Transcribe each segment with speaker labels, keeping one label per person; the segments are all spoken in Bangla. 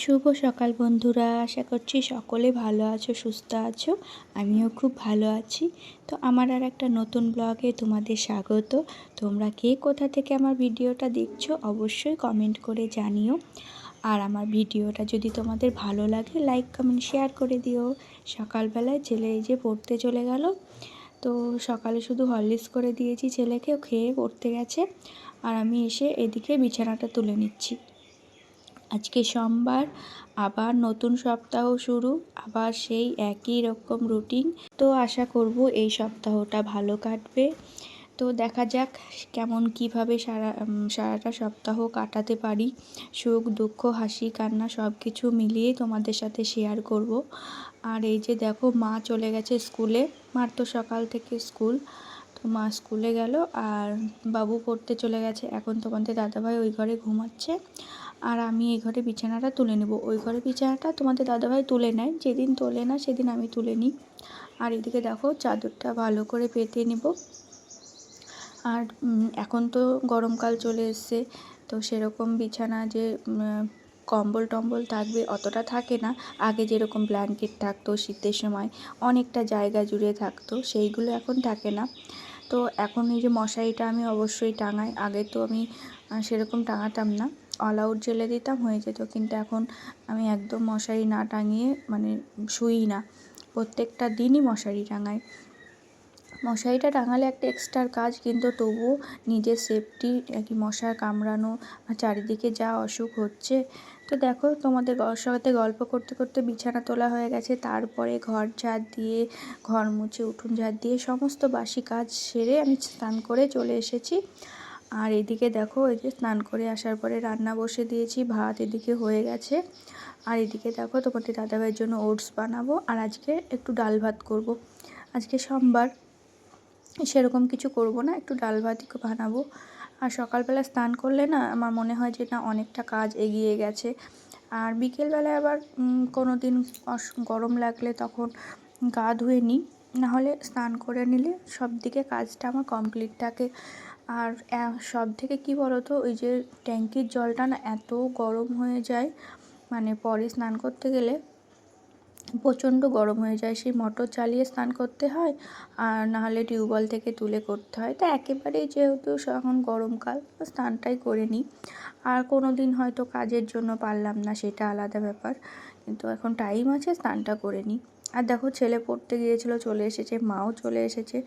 Speaker 1: শুভ সকাল বন্ধুরা, আশা করছি সকলে ভালো আছো, সুস্থ আছো, আমিও খুব ভালো আছি। তো আমার আর একটা নতুন ব্লগে তোমাদের স্বাগত। তোমরা কে কোথা থেকে আমার ভিডিওটা দেখছ অবশ্যই কমেন্ট করে জানিও। আর আমার ভিডিওটা যদি তোমাদের ভালো লাগে লাইক কমেন্ট শেয়ার করে দিও। সকালবেলায় ছেলে এই যে পড়তে চলে গেল। তো সকালে শুধু হরলিক্স করে দিয়েছি ছেলেকে খেয়ে পড়তে গেছে। আর আমি এসে এদিকে বিছানাটা তুলে নিচ্ছি। আজকে সোমবার, আবার নতুন সপ্তাহ শুরু, আবার সেই একই রকম রুটিন তো আশা করব এই সপ্তাহটা ভালো কাটবে। তো দেখা যাক কেমন কীভাবে সারা সারাটা সপ্তাহ কাটাতে পারি। সুখ, দুঃখ, হাসি, কান্না সব কিছু মিলিয়ে তোমাদের সাথে শেয়ার করব। আর এই যে দেখো, মা চলে গেছে স্কুলে মার তো সকাল থেকে স্কুল তো মা স্কুলে গেল আর বাবু পড়তে চলে গেছে। এখন তোমাদের দাদাভাই ওই ঘরে ঘুমাচ্ছে। আর আমি এই ঘরে বিছানাটা তুলে নেব। ওই ঘরে বিছানাটা তোমাদের দাদাভাই তুলে নেয়। যেদিন তোলে না সেদিন আমি তুলে নিই। আর এদিকে দেখো চাদরটা ভালো করে পেতে নেব। আর এখন তো গরমকাল চলে এসছে, তো সেরকম বিছানা যে কম্বল টম্বল থাকবে অতটা থাকে না। আগে যেরকম ব্ল্যাঙ্কেট থাকতো শীতের সময়, অনেকটা জায়গা জুড়ে থাকতো, সেইগুলো এখন থাকে না। তো এখন এই যে মশারিটা আমি অবশ্যই টাঙাই। আগে তো আমি সেরকম টাঙাতাম না। অল আউট জেলে দিতাম, হয়ে যেত। কিন্তু এখন আমি একদম মশারি না টাঙিয়ে মানে শুই না। প্রত্যেকটা দিনই মশারি টাঙাই। মশারিটা টাঙালে একটা এক্সট্রার কাজ, কিন্তু তবুও নিজের সেফটি কি মশার কামড়ানো চারিদিকে যা অসুখ হচ্ছে। তো দেখো, তোমাদের সাথে গল্প করতে করতে বিছানা তোলা হয়ে গেছে। তারপরে ঘর ঝাড় দিয়ে, ঘর মুছে উঠোন ঝাড় দিয়ে, সমস্ত বাসি কাজ সেরে আমি স্নান করে চলে এসেছি। আর এদিকে দেখো, এই যে স্নান করে আসার পরে রান্না বসে দিয়েছি, ভাত এদিকে হয়ে গেছে। আর এদিকে দেখো, তোমাদের দাদাভাইয়ের জন্য ওটস বানাবো। আর আজকে একটু ডাল ভাত করব। আজকে সোমবার, সেরকম কিছু করব না, একটু ডাল ভাতই বানাবো। আর সকালবেলা স্নান করলে না, আমার মনে হয় যে না, অনেকটা কাজ এগিয়ে গেছে। আর বিকেলবেলায় আবার কোনো দিন গরম লাগলে তখন গা ধুয়ে নিই। নাহলে স্নান করে নিলে সব দিকে কাজটা আমার কমপ্লিট থাকে। আর সব থেকে কী বলো তো ওই যে ট্যাঙ্কির জলটা না এত গরম হয়ে যায় মানে পরে স্নান করতে গেলে প্রচণ্ড গরম হয়ে যায়, সেই মোটর চালিয়ে স্নান করতে হয়, আর নাহলে টিউবওয়েল থেকে তুলে করতে হয়। তা একেবারেই যেহেতু এখন গরমকাল স্নানটাই করে নিই। আর কোনো দিন হয়তো কাজের জন্য পারলাম না, সেটা আলাদা ব্যাপার। কিন্তু এখন টাইম আছে, স্নানটা করে নিই। আর দেখো ছেলে পড়তে গিয়েছিল, চলে এসেছে, মাও চলে এসেছে।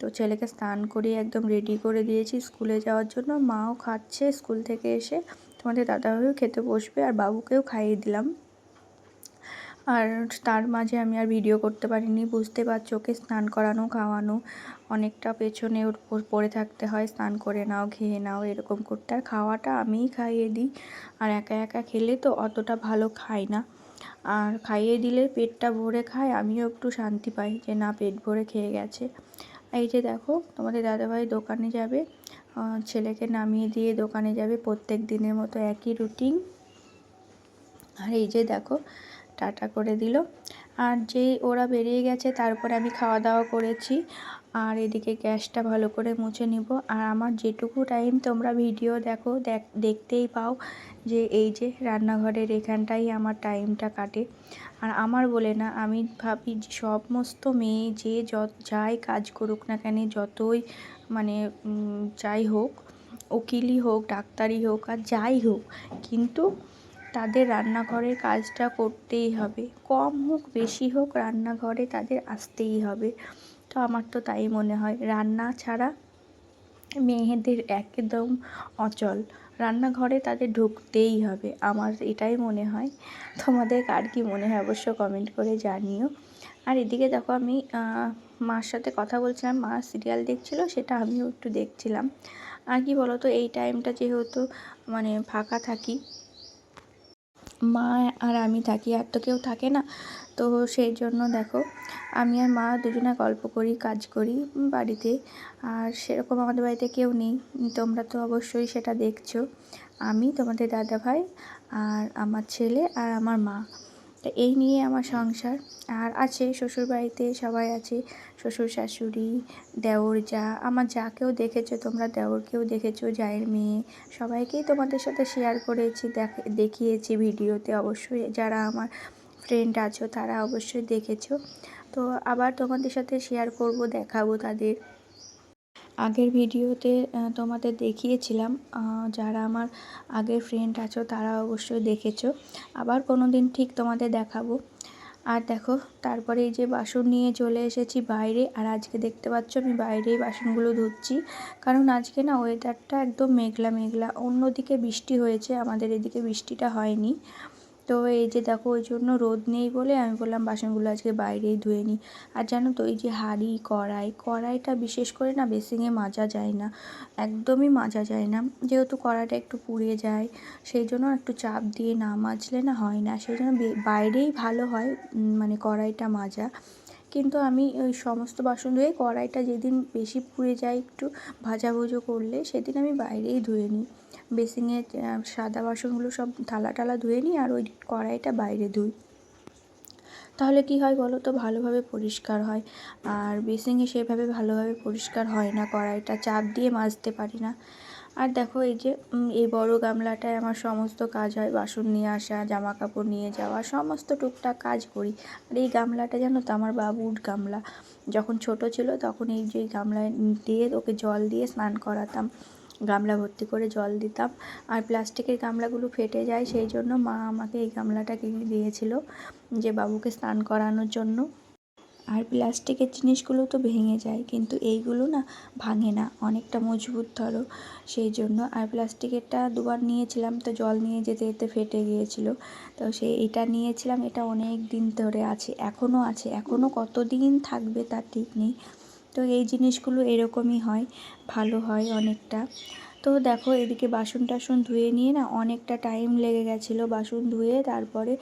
Speaker 1: তো ছেলেকে স্নান করিয়ে একদম রেডি করে দিয়েছি স্কুলে যাওয়ার জন্য। মাও খাচ্ছে স্কুল থেকে এসে। তোমাদের দাদাভাইও খেতে বসবে আর বাবুকেও খাইয়ে দিলাম। আর তার মাঝে আমি আর ভিডিও করতে পারিনি, বুঝতে পারছ, ওকে স্নান করানো, খাওয়ানো, অনেকটা পেছনে ওর পড়ে থাকতে হয়, স্নান করে নাও, খেয়ে নাও, এরকম করতে। আর খাওয়াটা আমিই খাইয়ে দিই। আর একা একা খেলে তো অতটা ভালো খাই না। আর খাইয়ে দিলে পেটটা ভরে খায়, আমিও একটু শান্তি পাই যে না, পেট ভরে খেয়ে গেছে। এই যে দেখো, তোমাদের দাদাভাই দোকানে যাবে ছেলেকে নামিয়ে দিয়ে দোকানে যাবে প্রত্যেক দিনের মতো একই রুটিন আর এই যে দেখো, টাটা করে দিল। আর যেই ওরা বেরিয়ে গেছে, তারপরে আমি খাওয়া দাওয়া করেছি। আর এদিকে গ্যাসটা ভালো করে মুছে নিব। আর আমার যেটুকু টাইম তোমরা ভিডিও দেখো দেখতেই পাও যে এই যে রান্নাঘরের এখানটাই আমার টাইমটা কাটে। আর আমার বলে না, আমি ভাবি যে সমস্ত মেয়ে যে যত, যাই কাজ করুক না কেন, যতই মানে যাই হোক, উকিলই হোক, ডাক্তারই হোক আর যাই হোক, কিন্তু তাদের রান্নাঘরের কাজটা করতেই হবে। কম হোক, বেশি হোক, রান্নাঘরে তাদের আসতেই হবে। তো আমার তো তাই মনে হয়। রান্না ছাড়া মেয়েদের একদম অচল। রান্নাঘরে তাদের ঢুকতেই হবে। আমার এটাই মনে হয়। তোমাদের কার কী মনে হয় অবশ্য কমেন্ট করে জানিও। আর এদিকে দেখো আমি মার সাথে কথা বলছিলাম। মা সিরিয়াল দেখছিল, সেটা আমিও একটু দেখছিলাম। আর কি বলো তো এই টাইমটা যেহেতু মানে ফাঁকা থাকি মা আর আমি থাকি, আর তো কেউ থাকে না। তো সেই জন্য দেখো, আমি আর মা দুজনে গল্প করি, কাজ করি বাড়িতে। আর সেরকম আমাদের বাড়িতে কেউ নেই। তোমরা তো অবশ্যই সেটা দেখছ। আমি তোমাদের দাদা ভাই আর আমার ছেলে আর আমার মা। তো এই নিয়ে আমার সংসার। আর আছে, শ্বশুরবাড়িতে সবাই আছে, শ্বশুর শাশুড়ি, দেওর যা, আমার যাকেও দেখেছ, তোমরা দেওরকেও দেখেছ, জায়ের মেয়ে, সবাইকেই তোমাদের সাথে শেয়ার করেছি দেখিয়েছি ভিডিওতে অবশ্যই। যারা আমার ফ্রেন্ড আছো, তারা অবশ্যই দেখেছ। তো আবার তোমাদের সাথে শেয়ার করব, দেখাবো তাদের। আগের ভিডিওতে তোমাদের দেখিয়েছিলাম যারা আমার আগের ফ্রেন্ড আছো, তারা অবশ্যই দেখেছ। আবার কোনো দিন ঠিক তোমাদের দেখাবো। আর দেখো, তারপরে এই যে বাসন নিয়ে চলে এসেছি বাইরে, আর আজকে দেখতে পাচ্ছ আমি বাইরেই বাসনগুলো ধুচ্ছি। কারণ আজকে না ওয়েদারটা একদম মেঘলা মেঘলা। অন্যদিকে বৃষ্টি হয়েছে, আমাদের এদিকে বৃষ্টিটা হয়নি। তো এই যে দেখো, ওই জন্য রোদ নেই বলে আমি বললাম বাসনগুলো আজকে বাইরেই ধুয়ে নিই। আর জানো তো, এই যে হাঁড়ি, কড়াই, কড়াইটা বিশেষ করে না বেসিংয়ে মাজা যায় না, একদমই মাজা যায় না। যেহেতু কড়াইটা একটু পুড়ে যায়, সেই জন্য একটু চাপ দিয়ে না মাজলে না হয় না, সেই জন্য বাইরেই ভালো হয় মানে কড়াইটা মাজা। কিন্তু আমি ওই সমস্ত বাসন ধুয়ে কড়াইটা যেদিন বেশি পুড়ে যায় একটু ভাজাভুজো করলে, সেদিন আমি বাইরেই ধুয়ে নিই। বেসিংয়ে সাদা বাসনগুলো সব থালা টালা ধুয়ে নিই আর ওই কড়াইটা বাইরে ধুই। তাহলে কি হয় বলো তো? ভালোভাবে পরিষ্কার হয়। আর বেসিংয়ে সেভাবে ভালোভাবে পরিষ্কার হয় না, কড়াইটা চাপ দিয়ে মাজতে পারি না। আর দেখো এই যে এই বড় গামলাটায় আমার সমস্ত কাজ হয়। বাসন নিয়ে আসা জামা কাপড় নিয়ে যাওয়া, সমস্ত টুকটাক কাজ করি। আর এই গামলাটা জানো তো? আমার বাবুর গামলা। যখন ছোট ছিল তখন এই যে গামলায় দিয়ে ওকে জল দিয়ে স্নান করাতাম। গামলা ভর্তি করে জল দিতাম। আর প্লাস্টিকের গামলাগুলো ফেটে যায়, সেই জন্য মা আমাকে এই গামলাটা কিনে দিয়েছিল যে বাবুকে স্নান করানোর জন্য। আর প্লাস্টিকের জিনিসগুলো তো ভেঙে যায়, কিন্তু এইগুলো না ভাঙে না, অনেকটা মজবুত ধরো। সেই জন্য আর প্লাস্টিকেরটা দুবার নিয়েছিলাম, তো জল নিয়ে যেতে যেতে ফেটে গিয়েছিল। তো সে এটা নিয়েছিলাম, এটা অনেক দিন ধরে আছে, এখনও আছে, এখনও কতদিন থাকবে তার ঠিক নেই। তো এই জিনিসগুলো এরকমই হয়, ভালো হয় অনেকটা। তো দেখো এদিকে বাসন টাসন ধুয়ে নিয়ে না অনেকটা টাইম লেগে গেছিল বাসন ধুয়ে, তারপরে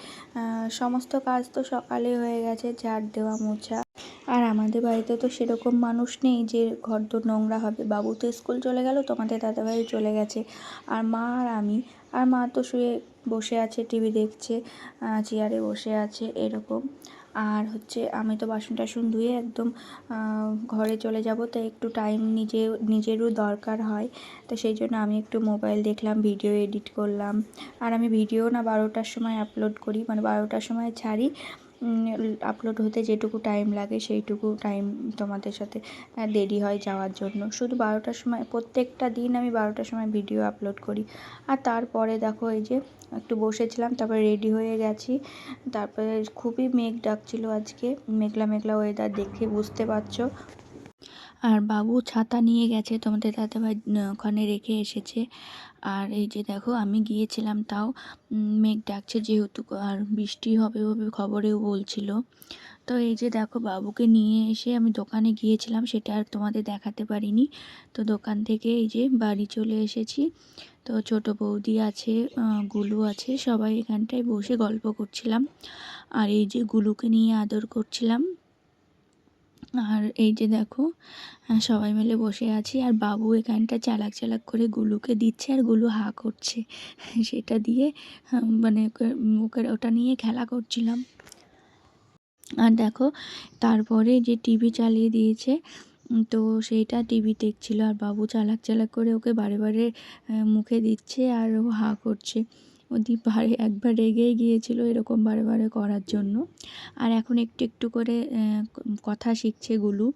Speaker 1: সমস্ত কাজ তো সকালে হয়ে গেছে, ঝাড় দেওয়া, মোছা। আর আমাদের বাড়িতে তো সেরকম মানুষ নেই যে ঘর তো নোংরা হবে। বাবু তো স্কুল চলে গেল, তোমাদের দাদাভাই চলে গেছে। আর মা আর আমি, আর মা তো শুয়ে বসে আছে, টিভি দেখছে চেয়ারে বসে আছে, এরকম। আর হচ্ছে আমি তো বাসন টাসন ধুয়ে একদম ঘরে চলে যাব, তো একটু টাইম নিজে, নিজেরও দরকার হয়। তো সেই জন্য আমি একটু মোবাইল দেখলাম ভিডিও এডিট করলাম। আর আমি ভিডিও না বারোটার সময় আপলোড করি মানে বারোটার সময় ছাড়ি। আপলোড হতে যেটুকু টাইম লাগে, সেইটুকু টাইম তোমাদের সাথে দেরি হয় যাওয়ার জন্য। শুধু বারোটার সময়, প্রত্যেকটা দিন আমি বারোটার সময় ভিডিও আপলোড করি। আর তারপরে দেখো এই যে, একটু বসেছিলাম, তারপরে রেডি হয়ে গেছি। তারপরে খুবই মেঘ ডাকছিল আজকে। মেঘলা মেঘলা ওয়েদার দেখে বুঝতে পারছ। আর বাবু ছাতা নিয়ে গেছে, তোমাদের দাদাভাই ওখানে রেখে এসেছে। আর এই যে দেখো, আমি গিয়েছিলাম তাও মেঘ ডাকছে যেহেতু, আর বৃষ্টি হবে হবে খবরেও বলছিল। তো এই যে দেখো, বাবুকে নিয়ে এসে আমি দোকানে গিয়েছিলাম, সেটা আর তোমাদের দেখাতে পারিনি। তো দোকান থেকে এই যে বাড়ি চলে এসেছি। তো ছোট বৌদি আছে গুলু আছে, সবাই এখানটায় বসে গল্প করছিলাম। আর এই যে গুলুকে নিয়ে আদর করছিলাম। আর এই যে দেখো সবাই মিলে বসে আছি আর বাবু এখানটা চালাক চালাক করে গুলুকে দিচ্ছে আর গুলু হা করছে। সেটা দিয়ে মানে ওকে ওটা নিয়ে খেলা করছিলাম। আর দেখো, তারপরে যে টিভি চালিয়ে দিয়েছে তো সেইটা টিভি দেখছিল আর বাবু চালাক চালাক করে ওকে বারে বারে মুখে দিচ্ছে আর ও হা করছে। ওদি বারে একবার রেগেই গিয়েছিল এরকম বারে বারে করার জন্য। আর এখন একটু একটু করে কথা শিখছে গুলু।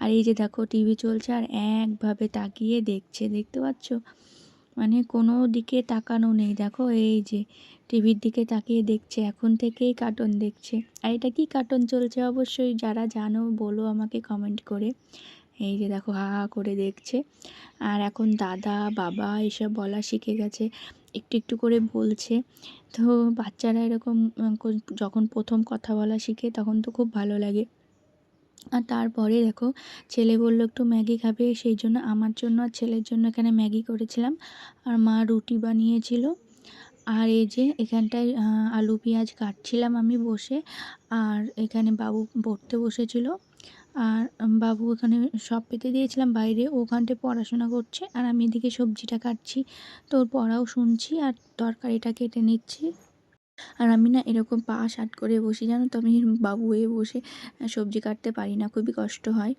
Speaker 1: আর এই যে দেখো, টিভি চলছে আর একভাবে তাকিয়ে দেখছে, দেখতে পাচ্ছ? মানে কোনো দিকে তাকানো নেই। দেখো, এই যে টিভির দিকে তাকিয়ে দেখছে, এখন থেকেই কার্টুন দেখছে। আর এটা কি কার্টুন চলছে অবশ্যই যারা জানো, বলো আমাকে কমেন্ট করে। এই যে দেখো, হা হা, করে দেখছে। আর এখন দাদা, বাবা এসব বলা শিখে গেছে। একটু একটু করে বলছে। তো বাচ্চারা এরকম যখন প্রথম কথা বলা শিখে তখন তো খুব ভালো লাগে। আর তারপরে দেখো, ছেলে বলল, একটু ম্যাগি খাবে? সেই জন্য আমার জন্য আর ছেলের জন্য এখানে ম্যাগি করেছিলাম। আর মা রুটি বানিয়েছিল। আর এই যে এখানটায় আলু পেঁয়াজ কাটছিলাম আমি বসে। আর এখানে বাবু পড়তে বসেছিল। আর বাবু ওখানে সব পেতে দিয়েছিলাম, বাইরে ওখানটায় পড়াশোনা করছে, আর আমি এদিকে সবজিটা কাটছি, তোর পড়াও শুনছি, আর তরকারিটা কেটে নিচ্ছি। আর আমি না এরকম পা শাট করে বসি, জানো তো, আমি বাবু হয়ে বসে সবজি কাটতে পারি না, খুবই কষ্ট হয়।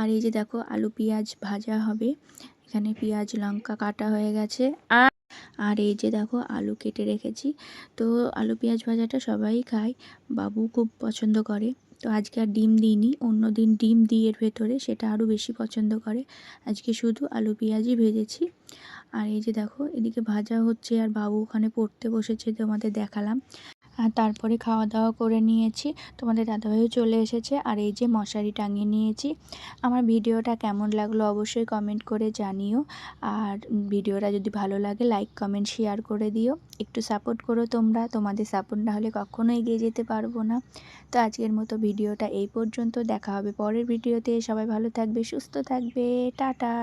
Speaker 1: আর এই যে দেখো, আলু, পেঁয়াজ ভাজা হবে, এখানে পেঁয়াজ, লঙ্কা কাটা হয়ে গেছে, আর আর এই যে দেখো, আলু কেটে রেখেছি, তো আলু, পেঁয়াজ ভাজাটা সবাই খায়, বাবু খুব পছন্দ করে। তো আজকে আর ডিম দিইনি, অন্য দিন ডিম দিয়ে এর ভেতরে সেটা আরও বেশি পছন্দ করে। আজকে শুধু আলু পেঁয়াজই ভেজেছি। আর এই যে দেখো, এদিকে ভাজা হচ্ছে আর বাবু ওখানে পড়তে বসেছে, তোমাদের দেখালাম। আর তারপরে খাওয়া দাওয়া করে নিয়েছি। তোমাদের দাদাভাইও চলে এসেছে আর এই যে মশারি টাঙিয়ে নিয়েছি। আমার ভিডিওটা কেমন লাগল অবশ্যই কমেন্ট করে জানিও। আর ভিডিওটা যদি ভালো লাগে লাইক কমেন্ট শেয়ার করে দিও। একটু সাপোর্ট করো তোমরা। তোমাদের সাপোর্ট না হলে কখনো এগিয়ে যেতে পারব না। তো আজকের মতো ভিডিওটা এই পর্যন্ত। দেখা হবে পরের ভিডিওতে। সবাই ভালো থাকবে, সুস্থ থাকবে। টাটা!